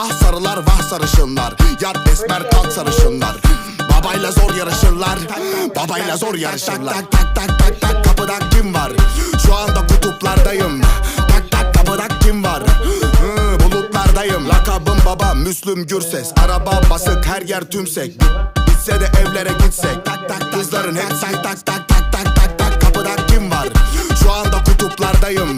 Ah sarılar vah sarışınlar Yat esmer kalk sarışınlar Babayla zor yarışırlar Babayla zor yarışırlar Tak tak tak tak tak kapıda kim var Şu anda kutuplardayım Tak tak kapıda kim var Bulutlardayım Lakabım baba Müslüm Gürses Araba basık her yer tümsek Bitse de evlere gitsek Tak tak kızların hep tak tak tak tak tak tak tak kim var Şu anda kutuplardayım